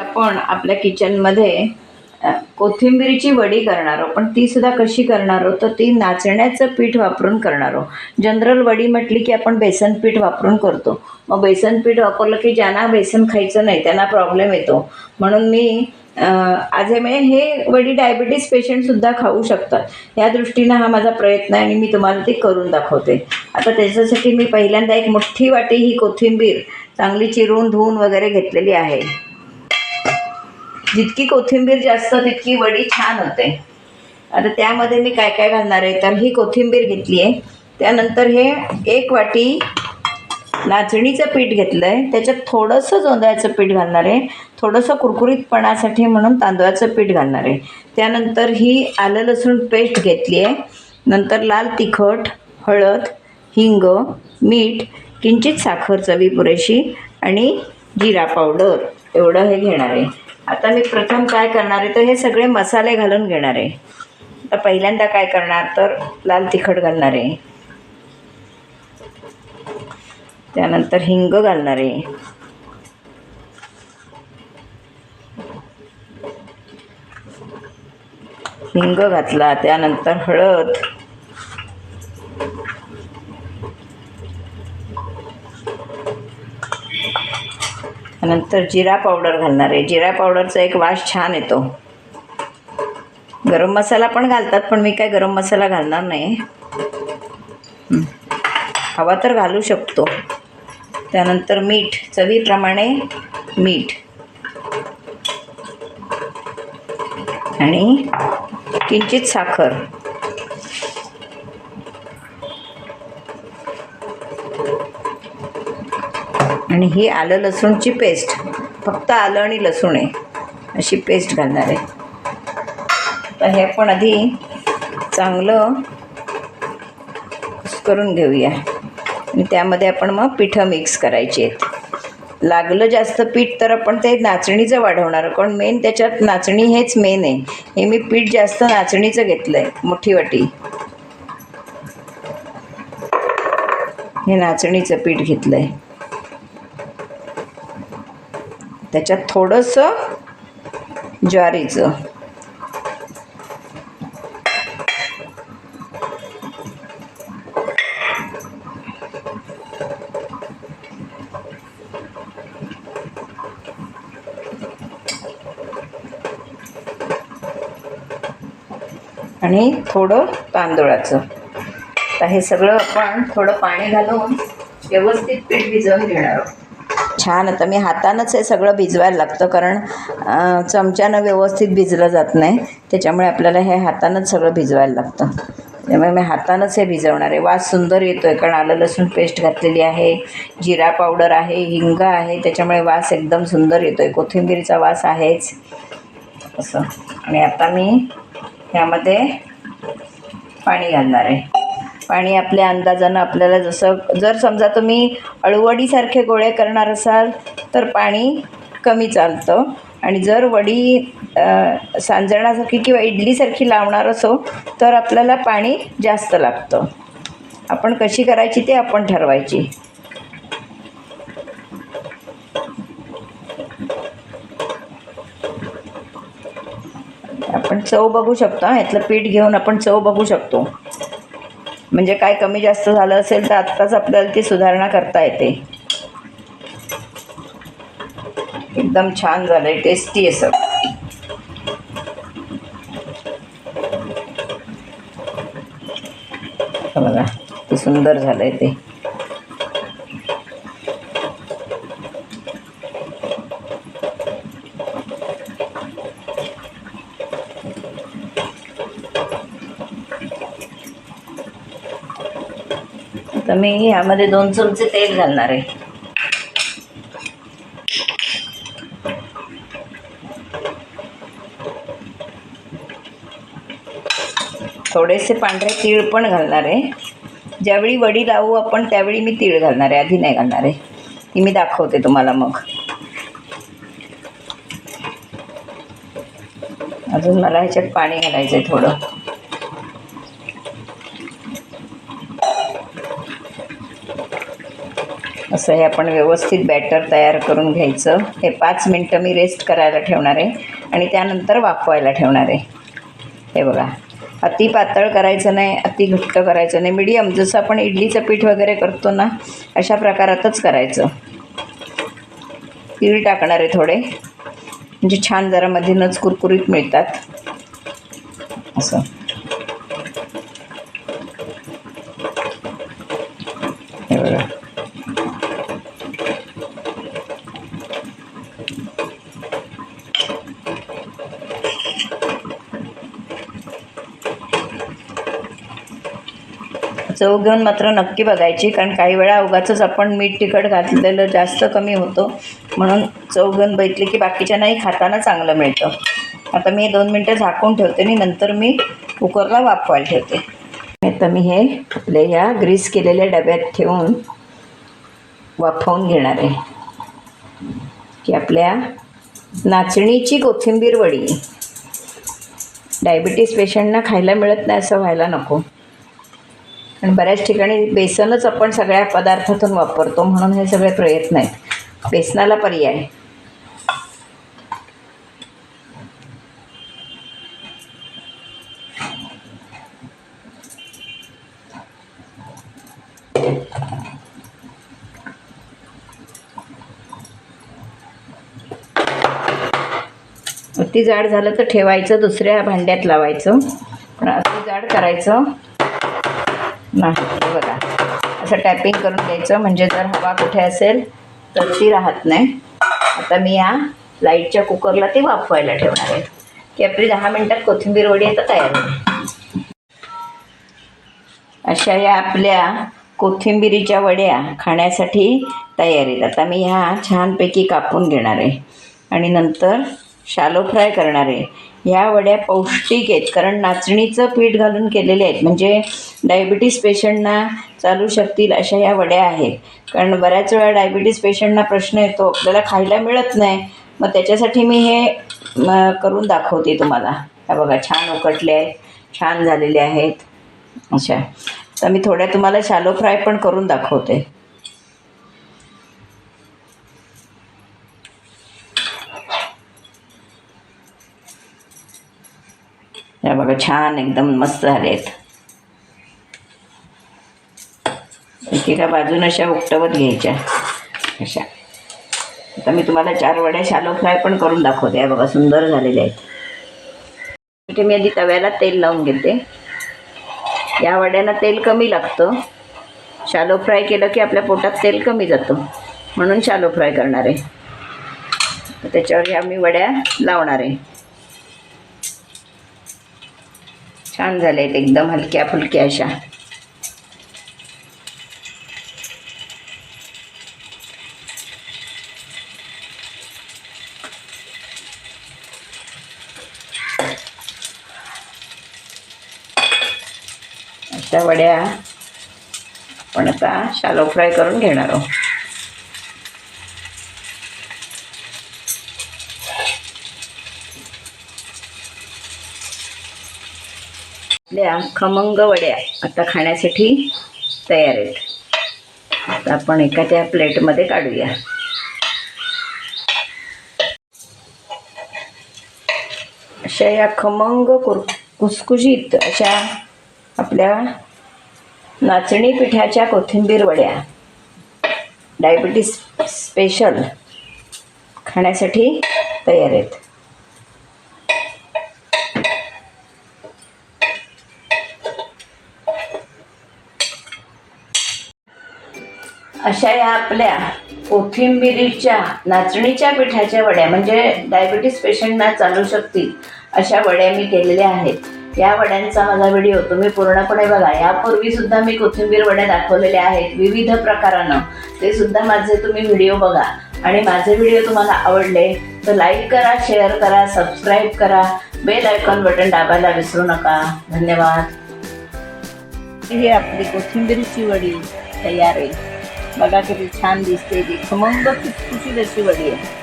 आपण आपल्या किचनमध्ये कोथिंबीरीची वडी करणार आहोत. पण ती सुद्धा कशी करणार आहोत? तर ती नाचण्याचं पीठ वापरून करणार आहोत. जनरल वडी म्हटली की आपण बेसन पीठ वापरून करतो. मग बेसन पीठ वापरलं की ज्यांना बेसन खायचं नाही त्यांना प्रॉब्लेम येतो. म्हणून मी आज हे म्हणजे हे वडी डायबिटीस पेशंटसुद्धा खाऊ शकतात. या दृष्टीनं हा माझा प्रयत्न आहे आणि मी तुम्हाला ते करून दाखवते. आता त्याच्यासाठी मी पहिल्यांदा एक मोठी वाटी ही कोथिंबीर चांगली चिरून धुवून वगैरे घेतलेली आहे. जितकी कोथिंबीर जास्त तितकी वडी छान होते. आता त्यामध्ये मी काय काय घालणार आहे? तर ही कोथिंबीर घेतली आहे. त्यानंतर हे एक वाटी नाचणीचं पीठ घेतलं आहे त्याच्यात थोडंसं जोंधळ्याचं पीठ घालणार आहे. थोडंसं कुरकुरीतपणासाठी म्हणून तांदळाचं पीठ घालणार आहे. त्यानंतर ही आलं लसूण पेस्ट घेतली आहे. नंतर लाल तिखट हळद हिंग मीठ किंचित साखर चवी पुरेशी आणि जिरा पावडर. एवढं हे घेणार आहे. आता मी प्रथम काय करणार आहे तर हे सगळे मसाले घालून घेणार आहे. तर पहिल्यांदा काय करणार तर लाल तिखट घालणार आहे. त्यानंतर हिंग घालणार आहे. हिंग घातला त्यानंतर हळद. त्यानंतर जिरा पावडर घालणार आहे. जिरा पावडरचा एक वास छान येतो. गरम मसाला पण घालतात पण मी काय गरम मसाला घालणार नाही. हवा तर घालू शकतो. त्यानंतर मीठ चवीप्रमाणे मीठ. आणि किंचित साखर. आणि ही आलं लसूणची पेस्ट फक्त आलं आणि लसूण आहे. अशी पेस्ट घालणार आहे. तर हे पण आधी चांगलं करून घेऊया. आणि त्यामध्ये आपण मग पिठं मिक्स करायची आहेत. लागलं जास्त पीठ तर आपण ते नाचणीचं वाढवणार कारण मेन त्याच्यात नाचणी हेच मेन आहे. हे मी पीठ जास्त नाचणीचं घेतलं आहे मोठी वाटी. हे नाचणीचं पीठ घेतलं आहे त्याच्यात थोडंसं ज्वारीचं. आणि थोडं तांदूळाचं. तर हे सगळं आपण थोडं पाणी घालून व्यवस्थित पीठ भिजवून घेणार आहोत. छान. आता मी हातानंच हे सगळं भिजवायला लागतं कारण चमच्यानं व्यवस्थित भिजलं जात नाही. त्याच्यामुळे आपल्याला हे हातानंच सगळं भिजवायला लागतं. त्यामुळे मी हातानंच हे भिजवणार आहे. वास सुंदर येतो आहे कारण आलं लसूण पेस्ट घातलेली आहे. जिरा पावडर आहे. हिंग आहे. त्याच्यामुळे वास एकदम सुंदर येतो आहे कोथिंबीरीचा वास आहेच. असं. आणि आता मी ह्यामध्ये पाणी घालणार आहे. पाणी आपल्या अंदाजानं आपल्याला जसं जर समजा तुम्ही अळवडीसारखे गोळे करणार असाल तर पाणी कमी चालतं. आणि जर वडी सांजण्यासारखी किंवा इडलीसारखी लावणार असो तर आपल्याला पाणी जास्त लागतं. आपण कशी करायची ते आपण ठरवायची. आपण चव बघू शकतो यातलं पीठ घेऊन आपण चव बघू शकतो. म्हणजे काय कमी जास्त झालं असेल तर आत्ताच आपल्याला ती सुधारणा करता येते. एकदम छान झालं आहे टेस्टी असं बघा ते सुंदर झालं आहे ते. तर मी ह्यामध्ये दोन चमचे तेल घालणार आहे. थोडेसे पांढरे तीळ पण घालणार आहे. ज्यावेळी वडी लावू आपण त्यावेळी मी तीळ घालणार आहे. आधी नाही घालणार आहे. ती मी दाखवते तुम्हाला मग. अजून मला ह्याच्यात पाणी घालायचं आहे थोडं. असं हे आपण व्यवस्थित बॅटर तयार करून घ्यायचं. हे पाच मिनटं मी रेस्ट करायला ठेवणार आहे आणि त्यानंतर वाफवायला ठेवणार आहे. हे बघा. अति पातळ करायचं नाही अति घट्ट करायचं नाही. मिडियम जसं आपण इडलीचं पीठ वगैरे करतो ना अशा प्रकारातच करायचं. तीळ टाकणार आहे थोडे. म्हणजे छान जरा मधीनच कुरकुरीत मिळतात. असं. हे बघा. चव घेऊन मात्र नक्की बघायची कारण काही वेळा उगाचंच आपण मीठ तिखट घातलेलं जास्त कमी होतो. म्हणून चव घेऊन बघितली की बाकीच्यांनाही खाताना चांगलं मिळतं. आता मी दोन मिनटं झाकून ठेवते आणि नंतर मी कुकरला वाफवायला ठेवते. आता मी हे आपले ह्या ग्रीस केलेल्या डब्यात ठेवून वाफवून घेणार आहे. की आपल्या नाचणीची कोथिंबीर वडी. डायबिटीस पेशंटना खायला मिळत नाही असं व्हायला नको. आणि बऱ्याच ठिकाणी बेसनच आपण सगळ्या पदार्थातून वापरतो म्हणून हे सगळे प्रयत्न आहेत. बेसनाला पर्याय. अति जाड झालं तर ठेवायचं दुसऱ्या भांड्यात लावायचं. पण अति जाड करायचं. नाही बघा. असं टॅपिंग करून घ्यायचं म्हणजे जर हवा कुठे असेल तर ती राहत नाही. आता मी या लाईटच्या कुकरला ती वाफवायला ठेवणार आहे. की आपली दहा मिनटात कोथिंबीर वडी आता तयार होईल. अशा या आपल्या कोथिंबिरीच्या वड्या खाण्यासाठी तयारीत आता मी ह्या छानपैकी कापून घेणार आहे. आणि नंतर शालो फ्राय करणार आहे. ह्या वड्या पौष्टिक आहेत. कारण नाचणीचं पीठ घालून केलेले आहेत. म्हणजे डायबिटीस पेशंटना चालू शकतील अशा ह्या वड्या आहेत. कारण बऱ्याच वेळा डायबिटीस पेशंटना प्रश्न येतो आपल्याला खायला मिळत नाही. मग त्याच्यासाठी मी हे करून दाखवते तुम्हाला. ह्या बघा छान उकटले आहेत. छान झालेले आहेत. अशा. तर मी थोड्या तुम्हाला शालो फ्राय पण करून दाखवते. या बघा छान एकदम मस्त झाले आहेत एकेका बाजून अशा उकटवत घ्यायच्या. अशा. आता मी तुम्हाला चार वड्या शालो फ्राय पण करून दाखवते. या बघा सुंदर झालेल्या आहेत. इथे मी आधी तव्याला तेल लावून घेते. या वड्यांना तेल कमी लागतं. शालो फ्राय केलं की आपल्या पोटात तेल कमी जातं. म्हणून शालो फ्राय करणार आहे. त्याच्यावर ह्या मी वड्या लावणार आहे. छान झाले आहेत एकदम हलक्या फुलक्या अशा. अशा वड्या आपण आता शालो फ्राय करून घेणार आहोत. आपल्या खमंग वड्या आता खाण्यासाठी तयार आहेत. आता आपण एका त्या प्लेटमध्ये काढूया. अशा या खमंग कुर कुसकुशीत अशा आपल्या नाचणी पिठाच्या कोथिंबीर वड्या. डायबिटीस स्पेशल खाण्यासाठी तयार आहेत. अशा या आपल्या कोथिंबिरीच्या नाचणीच्या पिठाच्या वड्या म्हणजे डायबिटीस पेशंटना चालू शकतील अशा वड्या मी केलेल्या आहेत. या वड्यांचा माझा व्हिडिओ तुम्ही पूर्णपणे बघा. यापूर्वी सुद्धा मी कोथिंबीर वड्या दाखवलेल्या आहेत विविध प्रकारानं. ते सुद्धा माझे तुम्ही व्हिडिओ बघा. आणि माझे व्हिडिओ तुम्हाला आवडले तर लाईक करा शेअर करा सबस्क्राईब करा. बेल आयकॉन बटन दाबायला विसरू नका. धन्यवाद. ही आपली कोथिंबीरची वडी तयार आहे. बघा किती छान दिसते ती. खमंग खुसखुशीत अशी वडी आहे.